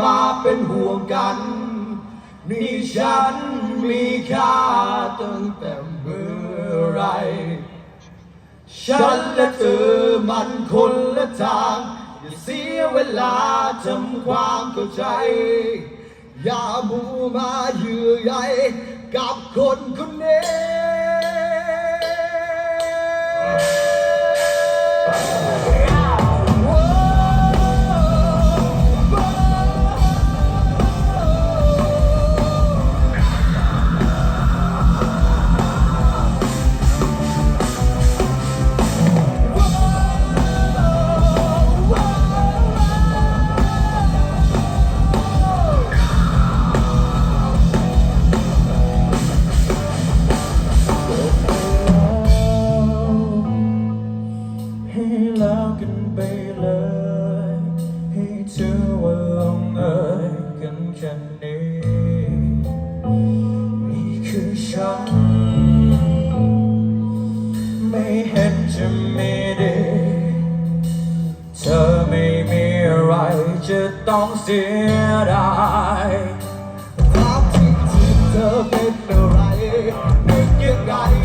มาเป็นห่วงกัน นี่ฉันมีค่าตั้งแต่เมื่อไร ฉันและเธอมันคนละทาง อย่าเสียเวลาทำความเข้าใจ อย่ามัวมาเยื่อใยกับคนคนนี้ นนี้นี่คือฉัน ไม่เห็นจะมีดีเธอไม่มีอะไรจะต้องเสียดายถามจริงๆเธอเป็นอะไรนึกยังไง